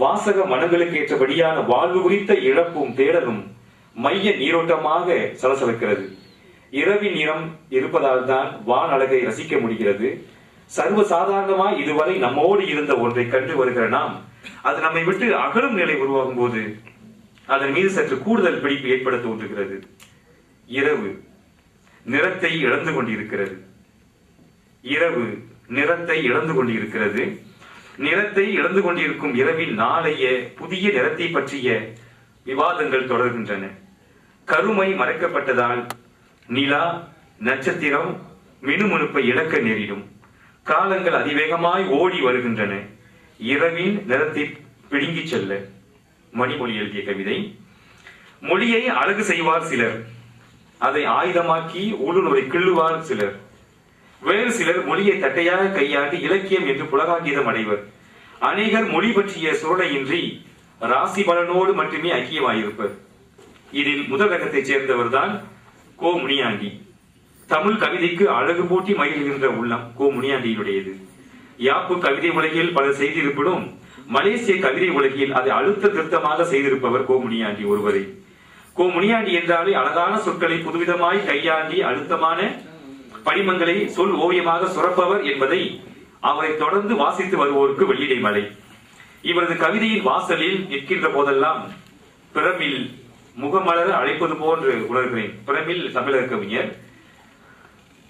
வாசக மனங்களுக்கு ஏற்றபடியான வாழ்வு குறித்த இழப்பும் தேடலும் மைய நீரோட்டமாக சலசலக்கிறது. இரவி நிறம் இருப்பதால் தான் வான் அழகை ரசிக்க முடிகிறது. சர்வ சாதாரணமாய் இதுவரை நம்மோடு இருந்த ஒன்றை கண்டு வருகிற நாம் அது நம்மை விட்டு அகலும் நிலை உருவாகும் போது அதன் மீது சற்று கூடுதல் பிடிப்பு ஏற்பட தோன்றுகிறது. இரவு நிறத்தை இழந்து கொண்டிருக்கிறது. இரவு நிறத்தை இழந்து கொண்டிருக்கிறது. நிறத்தை இழந்து கொண்டிருக்கும் இரவின் நாளைய புதிய நிறத்தை பற்றிய விவாதங்கள் தொடர்கின்றன. கருமை மறைக்கப்பட்டதால் நிலா நட்சத்திரம் மினுமினுப்பை இழக்க நேரிடும். காலங்கள் அதிவேகமாய் ஓடி வருகின்றன. இரவின் நிறத்தை பிடுங்கிச் செல்ல. மணிமொழி எழுதிய கவிதை. மொழியை அழகு செய்வார் சிலர். அதை ஆயுதமாக்கி உள்ளுணரை கிள்ளுவார் சிலர். வேறு சிலர் மொழியை தட்டையாக கையாண்டு இலக்கியம் என்று புலகாங்கீதம் அடைவர். அநேகர் மொழி பற்றிய சுரணையின்றி ராசி பலனோடு மட்டுமே ஐக்கியமாயிருப்பர். இதில் முதல் ரகத்தைச் சேர்ந்தவர்தான் கோ முனியாண்டி. தமிழ் கவிதைக்கு அழகு போட்டி மகிழ்கின்ற உள்ளம் கோ முனியாண்டியினுடையது. யாப்பு கவிதை உலகில் பலர் செய்திருப்பினும் மலேசிய கவிதை உலகில் அதை அழுத்த திருத்தமாக செய்திருப்பவர் கோ முனியாண்டி ஒருவரை. கோ முனியாண்டி என்றாலே அழகான சொற்களை புதுவிதமாய் கையாண்டி அழுத்தமான படிமங்களை சொல் ஓவியமாக சுரப்பவர் என்பதை அவரை தொடர்ந்து வாசித்து வருவோருக்கு வெள்ளிடை மலை. இவரது கவிதையின் வாசலில் நிற்கின்ற போதெல்லாம் பிரமில் முகமலர அழைப்பது போன்று உணர்கிறேன். பிரமில் தமிழக கவிஞர்.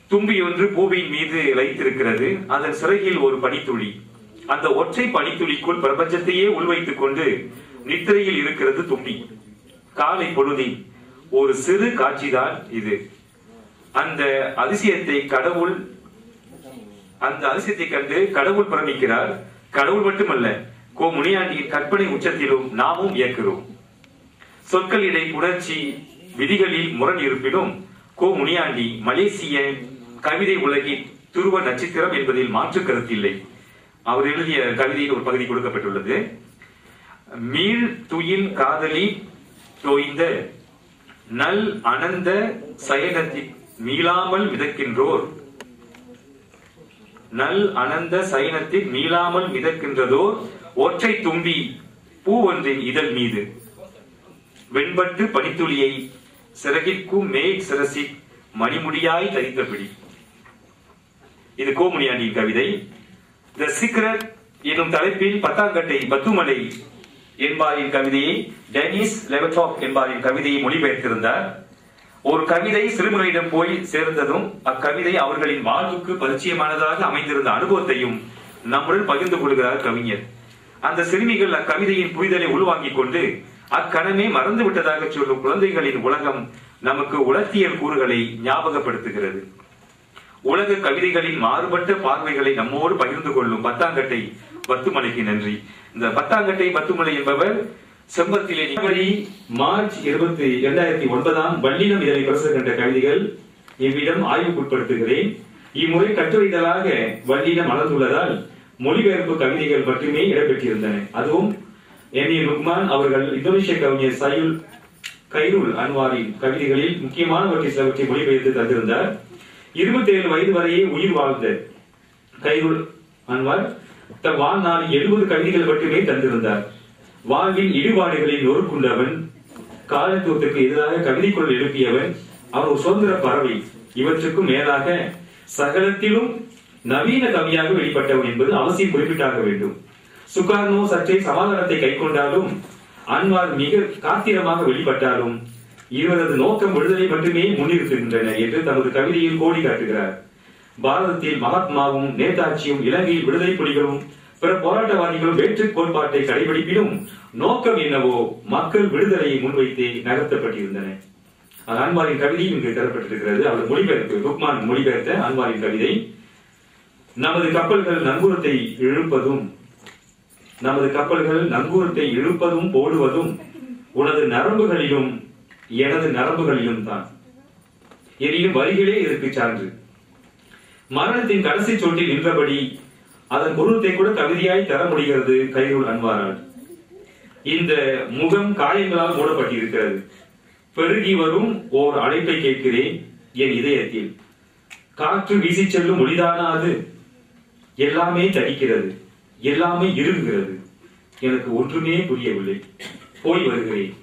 தும்பி ஒன்று பூவியின் மீது இழைத்திருக்கிறது. அதன் சிறகில் ஒரு பனித்துளி. அந்த ஒற்றை பனித்துளிக்குள் பிரபஞ்சத்தையே உள்வைத்துக் கொண்டு நித்திரையில் இருக்கிறது தும்பி. காலை பொழுதின் ஒரு சிறு காட்சிதான் இது. அந்த அதிசயத்தை கடவுள் அந்த அதிசயத்தை கண்டு கடவுள் பிரமிக்கிறார். கடவுள் மட்டுமல்ல கோ முனியாண்டியின் கற்பனை உச்சத்திலும் நாமும் இயக்குகிறோம். சொற்களிடை புணர்ச்சி விதிகளில் முரண் இருப்பினும் கோ முனியாண்டி மலேசிய கவிதை உலகின் துருவ நட்சத்திரம் என்பதில் மாற்று கருத்தில்லை. அவர் எழுதிய கவிதையில் ஒரு பகுதி கொடுக்கப்பட்டுள்ளது. மீள் துயில் காதலி தோய்ந்த நல் அனந்த சயனத்தின் மீளாமல் மிதக்கின்றோர். நல் அனந்த சைனத்தில் மீளாமல் மிதக்கின்றதோர். ஒற்றை தும்பி பூ ஒன்றின் இதழ் மீது. வெண்பட்டு பனித்துளியை சிறகிற்கும் மேல் சிரசி மணிமுடியாய் தரித்தபடி. இது கோமுனியாண்டியின் கவிதை. த சீக்ரெட் எனும் தலைப்பில் பத்தாங்கட்டை பத்துமலை என்பாரின் கவிதையை டெனிஸ் லெவட்டாப் என்பாரின் கவிதையை மொழிபெயர்த்திருந்தார். ஒரு கவிதை சிறுமிகளிடம் போய் சேர்ந்ததும் அக்கவிதை அவர்களின் வாழ்வுக்கு பரிச்சயமானதாக அமைந்திருந்த அனுபவத்தையும் நம்முடன் பகிர்ந்து கொள்கிறார் கவிஞர். அந்த சிறுமிகள் அக்கவிதையின் புரிதலை உள்வாங்கிக் கொண்டு அக்கணமே மறந்து விட்டதாக சொல்லும் குழந்தைகளின் உலகம் நமக்கு உலர்த்தியல் கூறுகளை ஞாபகப்படுத்துகிறது. உலக கவிதைகளின் மாறுபட்ட பார்வைகளை நம்மோடு பகிர்ந்து கொள்ளும் பத்தாங்கட்டை பத்துமலைக்கு நன்றி. இந்த பத்தாங்கட்டை பத்துமலை என்பவர் செம்பத்திலே ஜனவரி மார்ச் இருபத்தி இரண்டாயிரத்தி ஒன்பதாம் வள்ளினம் இதழை பிரசுரம் கண்ட கவிதைகள் இவ்விடம் ஆய்வுக்குட்படுத்துகிறேன். இம்முறை கட்டுரைதலாக வள்ளினம் மலர்ந்துள்ளதால் மொழிபெயர்ப்பு கவிதைகள் மட்டுமே இடம்பெற்றிருந்தன. அதுவும் எம் ஏ லுக்மான் அவர்கள் இந்தோனேஷிய கவிஞர் சயுல் கைருல் அன்வாரின் கவிதைகளில் முக்கியமானவற்றை சிலவற்றை மொழிபெயர்த்து தந்திருந்தார். இருபத்தி ஏழு வயது வரையே உயிர் வாழ்ந்த கைருல் அன்வார் தன் வாழ்நாள் எழுபது கவிதைகள் மட்டுமே தந்திருந்தார். வாழ்வின் இடிபாடுகளில் நொறுக்குண்டவன் காலத்துவத்துக்கு எதிராக கவிதை குரல் எழுப்பியவன் அவர் ஒரு சுதந்திர பறவை. இவற்றுக்கும் மேலாக சகலத்திலும் நவீன கவியாக வெளிப்பட்டவன் என்பது அவசியம் குறிப்பிட்டாக வேண்டும். சுகார்னோ சற்றே சமாதானத்தை கைக்கொண்டாலும் அன்வார் மிக காத்திரமாக வெளிப்பட்டாலும் இவரது நோக்கம் விடுதலை மட்டுமே முன்னிறுத்துகின்றன என்று தமது கவிதையில் கோடி காட்டுகிறார். பாரதத்தில் மகாத்மாவும் நேதாஜியும் இலங்கையில் விடுதலை புலிகளும் பிற போராட்டவாதிகளும் வேற்று கோட்பாட்டை கடைபிடிப்பினும் நோக்கம் என்னவோ மக்கள் விடுதலையை முன்வைத்தே நகர்த்தப்பட்டிருந்தன. அது அன்பாரின் கவிதையும் இங்கு தரப்பட்டிருக்கிறது. அவர் மொழிபெயர்ப்பு ருக்மான் மொழிபெயர்த்த அன்பாரின் கவிதை. நமது கப்பல்கள் நங்கூரத்தை இழுப்பதும் நமது கப்பல்கள் நங்கூரத்தை இழுப்பதும் போடுவதும் உனது நரம்புகளிலும் எனது நரம்புகளிலும் தான். எனினும் வரிகளே இதற்கு சான்று. மரணத்தின் கடைசி சொட்டில் நின்றபடி அதன் குருத்தை கூட கவிதையாய் தர முடிகிறது கைரூல் அன்வாரால் இந்த முகம் காயங்களால் மூடப்பட்டிருக்கிறது. பெருகி வரும் ஓர் அழைப்பை கேட்கிறேன் என் இதயத்தில். காற்று வீசி செல்லும் ஒளிதானா அது? எல்லாமே தடிக்கிறது எல்லாமே இருகுகிறது எனக்கு ஒன்றுமே புரியவில்லை. போய் வருகிறேன்.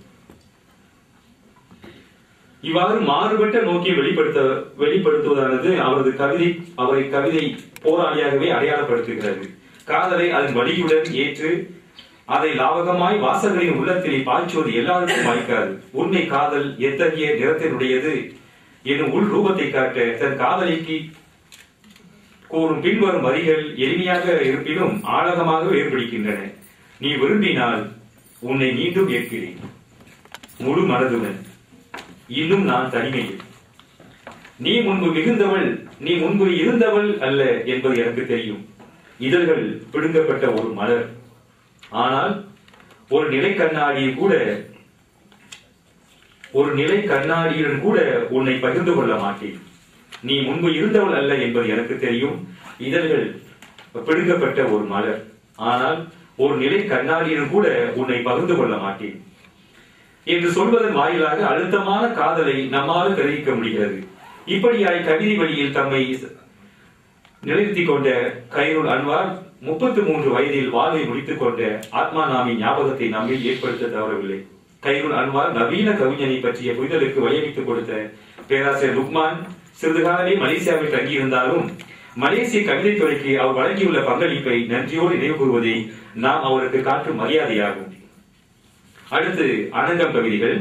இவ்வாறு மாறுபட்ட நோக்கியை வெளிப்படுத்த வெளிப்படுத்துவதானது அவரது கவிதை அவரை கவிதை போராளியாகவே அடையாளப்படுத்துகிறது. காதலை அதன் வழியுடன் ஏற்று அதை லாவகமாய் வாசகரின் உள்ளத்திலே பாய்ச்சுவது எல்லாருக்கும் வாய்க்காது. உண்மை காதல் எத்தகைய நிறத்தினுடையது எனும் உள் ரூபத்தை காட்ட தன் காதலிக்கு கூறும் பின்வரும் வரிகள் எளிமையாக இருப்பினும் ஆழகமாக வேறுபடுகின்றன. நீ விரும்பினால் உன்னை மீண்டும் ஏற்கிறேன். முழு மனதுடன். இன்னும் நான் தனிமையில் நீ முன்பு மிகுந்தவள் நீ முன்பு இருந்தவள் அல்ல என்பது எனக்கு தெரியும். இதழ்கள் பிடுங்கப்பட்ட ஒரு மலர். ஆனால் ஒரு நிலை கண்ணாடியை கூட ஒரு நிலை கண்ணாடியுடன் கூட உன்னை பகிர்ந்து கொள்ள மாட்டேன். நீ முன்பு இருந்தவள் அல்ல என்பது எனக்கு தெரியும். இதழ்கள் பிடுங்கப்பட்ட ஒரு மலர். ஆனால் ஒரு நிலை கண்ணாடியுடன் கூட உன்னை பகிர்ந்து கொள்ள மாட்டேன். என்று சொல்வதன் வாயிலாக அழுத்தமான காதலை நம்மால் தெரிவிக்க முடிகிறது. இப்படியாய் கவிதை வழியில் தம்மை நிலைநிறுத்திக் கொண்ட கைருல் அன்வார் முப்பத்தி மூன்று வயதில் வாழ்வை முடித்துக் கொண்ட ஆத்மா நாமின் ஞாபகத்தை நம்மில் ஏற்படுத்த தவறவில்லை. கைருல் அன்வார் நவீன கவிஞனை பற்றிய புரிதலுக்கு வழியமைத்துக் கொடுத்த பேராசிரியர் ருக்மான் சிறிது காலமே மலேசியாவில் தங்கியிருந்தாலும் மலேசிய கவிதைத்துறைக்கு அவர் வழங்கியுள்ள பங்களிப்பை நன்றியோடு நினைவு கூறுவதே நாம் அவருக்கு காட்டும் மரியாதையாகும். அடுத்து அனங்கம் கவிதைகள்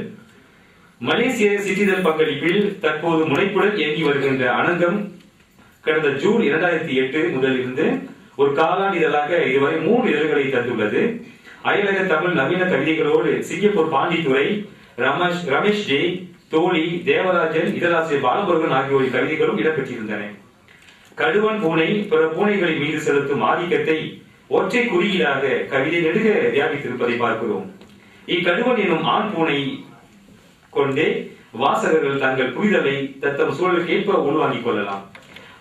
மலேசிய சிற்றிதழ் பங்களிப்பில் தற்போது முனைப்புடன் இயங்கி வருகின்ற அனங்கம் கடந்த ஜூன் இரண்டாயிரத்தி எட்டு முதல் இருந்து ஒரு காலாண்டு இதழாக இதுவரை மூன்று இதழ்களை தந்துள்ளது. அயலக தமிழ் நவீன கவிதைகளோடு சிங்கப்பூர் பாண்டித்துறை ரமேஷ் ரமேஷ் ஜே தோழி தேவராஜன் இதழாசிரியர் பாலமுருகன் ஆகியோரின் கவிதைகளும் இடம்பெற்றிருந்தன. கடுவன் பூனை பிற பூனைகளின் மீது செலுத்தும் ஆதிக்கத்தை ஒற்றை குறியீடாக கவிதை நெடுக வியாபித்திருப்பதை பார்க்கிறோம். இக்கடுவன் எனும் ஆண் பூனை கொண்டே வாசகர்கள் தங்கள் புரிதலை தத்தம் சூழலுக்கு ஏற்ப உள்வாங்கிக் கொள்ளலாம்.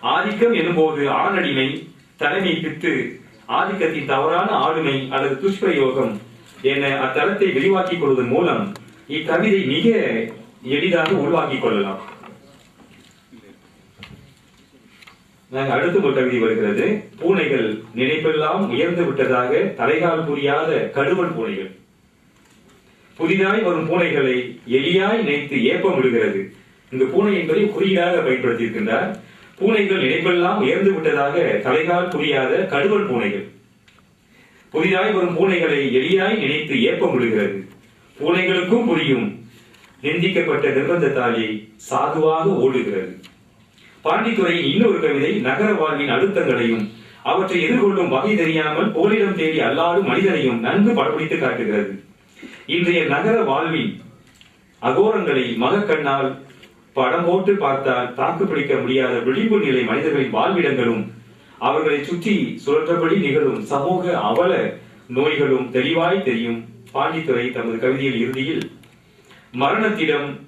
ஆதிக்கம் எனும்போது ஆணடிமை தலைமை பித்து ஆதிக்கத்தின் தவறான ஆளுமை அல்லது துஷ்பிரயோகம் என அத்தளத்தை விரிவாக்கிக் கொள்வதன் மூலம் இக்கவிதை மிக எளிதாக உருவாக்கிக் கொள்ளலாம். அடுத்து ஒரு கவிதை வருகிறது. பூனைகள் நினைப்பெல்லாம் உயர்ந்து விட்டதாக தலைகால் புரியாத கடுவன் பூனைகள். புதிதாய் வரும் பூனைகளை எளியாய் நினைத்து ஏப்பம் விடுகிறது. இந்த பூனை என்பதை குறியீடாக பயன்படுத்தியிருக்கின்றார். பூனைகள் நினைப்பெல்லாம் உயர்ந்து விட்டதாக தலைகால் புரியாத கடுவல் பூனைகள். புதிதாய் வரும் பூனைகளை எளியாய் நினைத்து ஏப்பம் விடுகிறது. பூனைகளுக்கும் புரியும். நிந்திக்கப்பட்ட நிர்பந்தத்தாலே சாதுவாக ஓடுகிறது. பாண்டித்துறையின் இன்னொரு கவிதை நகர வாழ்வின் அழுத்தங்களையும் அவற்றை எதிர்கொள்ளும் வகை தெரியாமல் போலிடம் தேடி அல்லாடும் மனிதனையும் நன்கு படப்பிடித்து காட்டுகிறது. இன்றைய நகர வாழ்வின் அகோரங்களை மகக்கண்ணால் படம் போட்டு பார்த்தால் தாக்கு பிடிக்க முடியாத விளிம்பு நிலை மனிதர்களின் வாழ்விடங்களும் அவர்களை சுற்றி சுழற்றபடி நிகழும் சமூக அவல நோய்களும் தெளிவாய் தெரியும். பாண்டித்துறை தமது கவிதையில் இறுதியில் மரணத்திடம்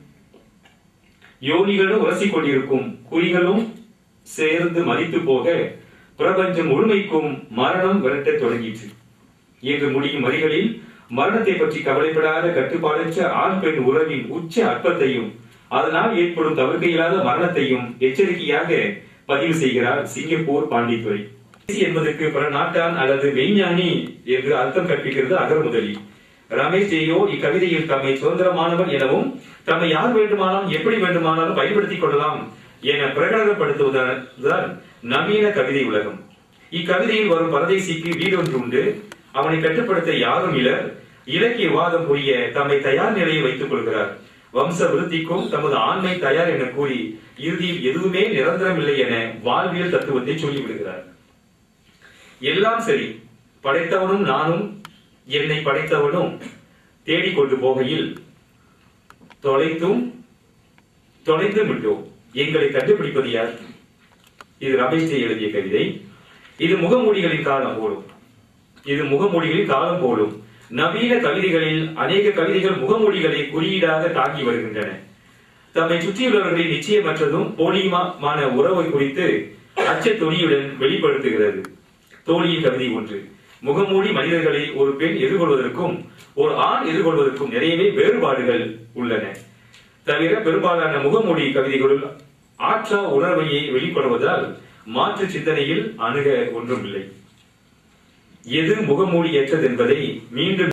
யோனிகளும் உரசிக் கொண்டிருக்கும் குறிகளும் சேர்ந்து மதித்து போக பிரபஞ்சம் முழுமைக்கும் மரணம் விரட்டத் தொடங்கிற்று. என்று முடியும் வரிகளில் மரணத்தை பற்றி கவலைப்படாத கட்டுப்பாடற்ற ஆண் பெண் உறவின் உச்ச அற்பத்தையும் அதனால் ஏற்படும் தவிர்க்க இயலாத மரணத்தையும் எச்சரிக்கையாக பதிவு செய்கிறார் சிங்கப்பூர் பாண்டித்துறை. என்பதற்கு பல நாட்டான் அல்லது மெய்ஞானி என்று அர்த்தம் கற்பிக்கிறது அகர் முதலி ரமேஷ் ஜெயோ இக்கவிதையில் தம்மை சுதந்திரமானவன் எனவும் தம்மை யார் வேண்டுமானாலும் எப்படி வேண்டுமானாலும் பயன்படுத்திக் கொள்ளலாம் என பிரகடனப்படுத்துவதுதான் நவீன கவிதை உலகம். இக்கவிதையில் வரும் பரதேசிக்கு வீடொன்று உண்டு. அவனை கட்டுப்படுத்த யாரும் இலர் இலக்கிய வாதம் புரிய தம்மை தயார் நிலையை வைத்துக் கொள்கிறார். வம்ச விருத்திக்கும் தமது ஆண்மை தயார் என கூறி இறுதியில் எதுவுமே நிரந்தரமில்லை என வாழ்வியல் தத்துவத்தை சொல்லிவிடுகிறார். எல்லாம் சரி. படைத்தவனும் நானும் என்னை படைத்தவனும் தேடிக்கொண்டு போகையில் தொலைத்தும் தொலைத்து விட்டோம். எங்களை கண்டுபிடிப்பது யார்? இது ரமேஷ் எழுதிய கவிதை. இது முகமூடிகளின் காலம் போலும். இது முகமூடிகளின் காலம் போலும். நவீன கவிதைகளில் அநேக கவிதைகள் முகமொழிகளை குறியீடாக தாக்கி வருகின்றன. தம்மை சுற்றியுள்ளவர்களின் நிச்சயமற்றதும் போலியமான உறவை குறித்து அச்ச துணியுடன் வெளிப்படுத்துகிறது. தோழியின் கவிதை ஒன்று. முகமூடி மனிதர்களை ஒரு பெண் எதிர்கொள்வதற்கும் ஒரு ஆண் எதிர்கொள்வதற்கும் நிறையவே வேறுபாடுகள் உள்ளன. தவிர பெரும்பாலான முகமூடி கவிதைகளுள் ஆற்றா உணர்வையை வெளிப்படுவதால் மாற்று சிந்தனையில் அணுக ஒன்றுமில்லை. எது முகமூடி ஏற்றது என்பதை மீண்டும்